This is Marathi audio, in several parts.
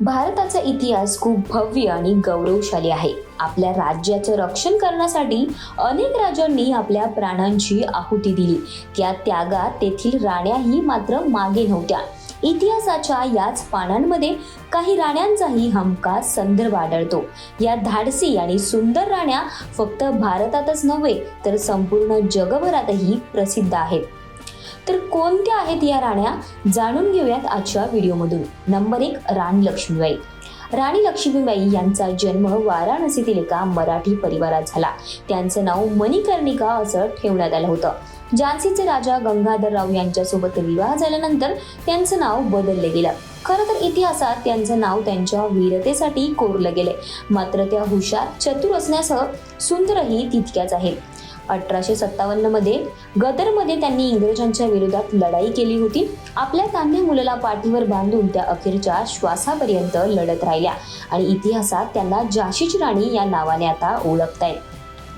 भारताचा इतिहास खूप भव्य आणि गौरवशाली आहे. आपल्या राज्याचं रक्षण करण्यासाठी अनेक राजांनी आपल्या प्राणांची आहुती दिली. त्या त्यागात तेथील राण्याही मात्र मागे नव्हत्या. इतिहासाच्या याच पानांमध्ये काही राण्यांचाही हमखास संदर्भ आढळतो. या धाडसी आणि सुंदर राण्या फक्त भारतातच नव्हे तर संपूर्ण जगभरातही प्रसिद्ध आहेत. तर कोणत्या आहेत या राण्या? जाणून घेऊयात आजच्या व्हिडिओमधून. नंबर एक राणी लक्ष्मीबाई. राणी लक्ष्मीबाई यांचा जन्म वाराणसीतील एका मराठी परिवारात झाला. त्यांचं नाव मणिकर्णिका असं ठेवण्यात आलं होतं. झान्सीचे राजा गंगाधरराव यांच्यासोबत विवाह झाल्यानंतर त्यांचं नाव बदलले गेलं. खरं तर इतिहासात त्यांचं नाव त्यांच्या वीरतेसाठी कोरलं गेले मात्र त्या हुशार चतुर असण्यासह सुंदरही तितक्याच आहेत अठराशे सत्तावन्नमध्ये गदरमध्ये त्यांनी इंग्रजांच्या विरोधात लढाई केली होती. आपल्या तान्ह्या मुलाला पाठीवर बांधून त्या अखेरच्या श्वासापर्यंत लढत राहिल्या आणि इतिहासात त्यांना झाशीची राणी या नावाने आता ओळखतायत.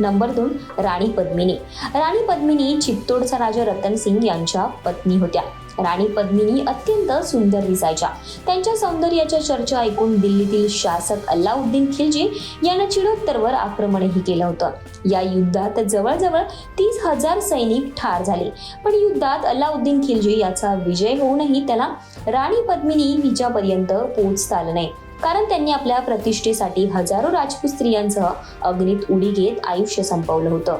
नंबर दोन राणी पद्मिनी. राणी पद्मिनी चित्तोडचा राजा रतन सिंग यांच्या पत्नी होत्या. राणी पद्मिनी अत्यंत सुंदर दिसायच्या. त्यांच्या सौंदर्याच्या चर्चा ऐकून दिल्लीतील शासक अल्लाउद्दीन खिलजी यानं चिडोत्तरवर आक्रमणही केलं होतं. या युद्धात जवळजवळ तीस हजार सैनिक ठार झाले. पण युद्धात अल्लाउद्दीन खिलजी याचा विजय होऊनही त्याला राणी पद्मिनी हिच्यापर्यंत पोहोचता आलं नाही. कारण त्यांनी आपल्या प्रतिष्ठेसाठी हजारो राजपूत स्त्रियांसह अग्नीत उडी घेत आयुष्य संपवलं होतं.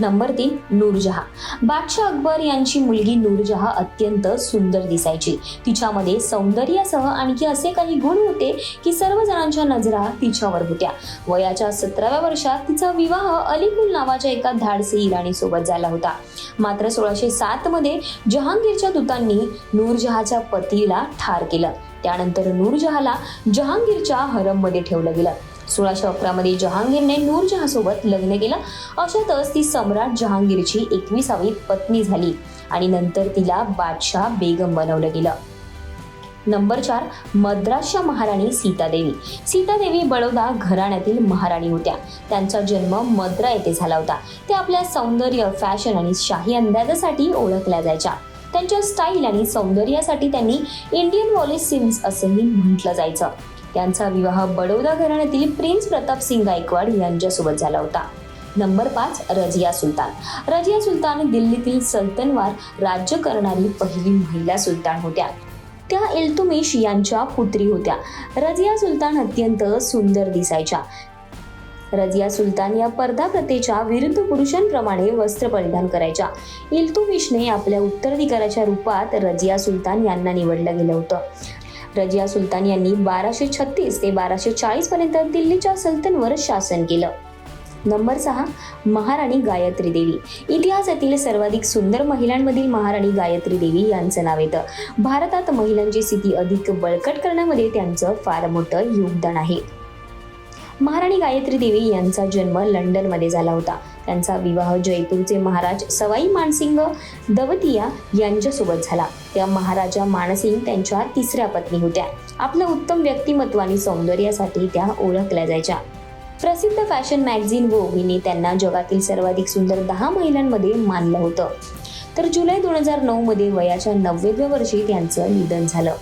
नंबर तीन नूरजहा. बादशाह अकबर यांची मुलगी नूरजहा अत्यंत सुंदर दिसायची. तिच्यामध्ये सौंदर्यासह आणखी असे काही गुण होते की सर्व जणांच्या नजरा तिच्यावर होत्या. वयाच्या सतराव्या वर्षात तिचा विवाह अलीकुल नावाच्या एका धाडसी इराणी सोबत झाला होता. मात्र सोळाशे सात मध्ये जहांगीरच्या दूतांनी नूरजहाच्या पतीला ठार केलं. त्यानंतर नूरजहाला जहांगीरच्या हरममध्ये ठेवलं गेलं. सोळाशे अकरामध्ये जहांगीरने नूरजहाँसोबत लग्न केलं. अशातच ती सम्राट जहांगीरची एकविसावी पत्नी झाली आणि नंतर तिला बादशाह बेगम बनवलं गेलं. नंबर चार मद्रासच्या महाराणी सीतादेवी. सीतादेवी बडोदा घराण्यातील महाराणी होत्या. त्यांचा जन्म मद्रा येथे झाला होता. त्या आपल्या सौंदर्य फॅशन आणि शाही अंदाजासाठी ओळखल्या जायच्या. त्यांच्या स्टाईल आणि सौंदर्यासाठी त्यांनी इंडियन वॉलिस सिम्स असंही म्हटलं जायचं. त्यांचा विवाह बडोदा घराण्यातील प्रिन्स प्रताप सिंग गायकवाड यांच्यासोबत झाला होता. नंबर पाच रजिया सुलतान. रजिया सुलतान दिल्लीतील सल्तनवार राज्य करणारी पहिली महिला सुलतान होत्या. त्या इल्तुमिश यांच्या पुत्री होत्या. रजिया सुलतान अत्यंत सुंदर दिसायच्या. रजिया सुलतान या पर्दा प्रथेच्या विरुद्ध पुरुषांप्रमाणे वस्त्र परिधान करायच्या. इल्तुमिशने आपल्या उत्तराधिकाराच्या रूपात रजिया सुलतान यांना निवडलं गेलं होतं. रजिया सुलतान यांनी बाराशे छत्तीस ते बाराशे चाळीस पर्यंत दिल्लीच्या सल्तनवर शासन केलं. नंबर सहा महाराणी गायत्री देवी. इतिहासातील सर्वाधिक सुंदर महिलांमधील महाराणी गायत्री देवी यांचं नाव येतं. भारतात महिलांची स्थिती अधिक बळकट करण्यामध्ये त्यांचं फार मोठं योगदान आहे. महाराणी गायत्री देवी यांचा जन्म लंडनमध्ये झाला होता. त्यांचा विवाह जयपूरचे महाराज सवाई मानसिंग दवतिया यांच्यासोबत झाला. त्या महाराजा मानसिंग त्यांच्या तिसऱ्या पत्नी होत्या. आपलं उत्तम व्यक्तिमत्व आणि सौंदर्यासाठी त्या ओळखल्या जायच्या. प्रसिद्ध फॅशन मॅगझिन वोग हिने त्यांना जगातील सर्वाधिक सुंदर दहा महिलांमध्ये मानलं होतं. तर जुलै दोन हजार नऊमध्ये वयाच्या नव्वदव्या वर्षी त्यांचं निधन झालं.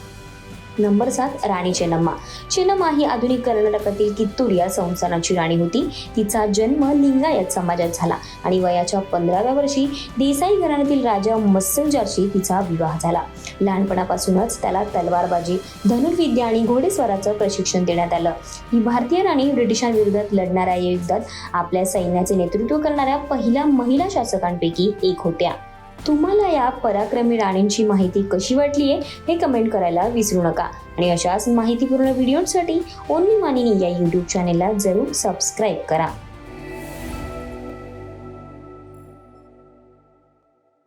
नंबर सात राणी चेन्नम्मा. चेन्नम्मा ही आधुनिक कर्नाटकातील कित्तूर या संस्थानाची राणी होती. तिचा जन्म लिंगायत समाजात झाला आणि वयाच्या पंधराव्या वर्षी देसाई घराण्यातील राजा मस्सलजारशी तिचा विवाह झाला. लहानपणापासूनच त्याला तलवारबाजी धनुर्विद्या आणि घोडेस्वाराचं प्रशिक्षण देण्यात आलं. ही भारतीय राणी ब्रिटिशांविरोधात लढणाऱ्या युद्धात आपल्या सैन्याचे नेतृत्व करणाऱ्या पहिल्या महिला शासकांपैकी एक होत्या. तुम्हाला या पराक्रमी राणींची माहिती कशी वाटली आहे हे कमेंट करायला विसरू नका. आणि अशाच माहितीपूर्ण व्हिडिओसाठी ओन्ली मानिनी या यूट्यूब चॅनेलला जरूर सबस्क्राईब करा.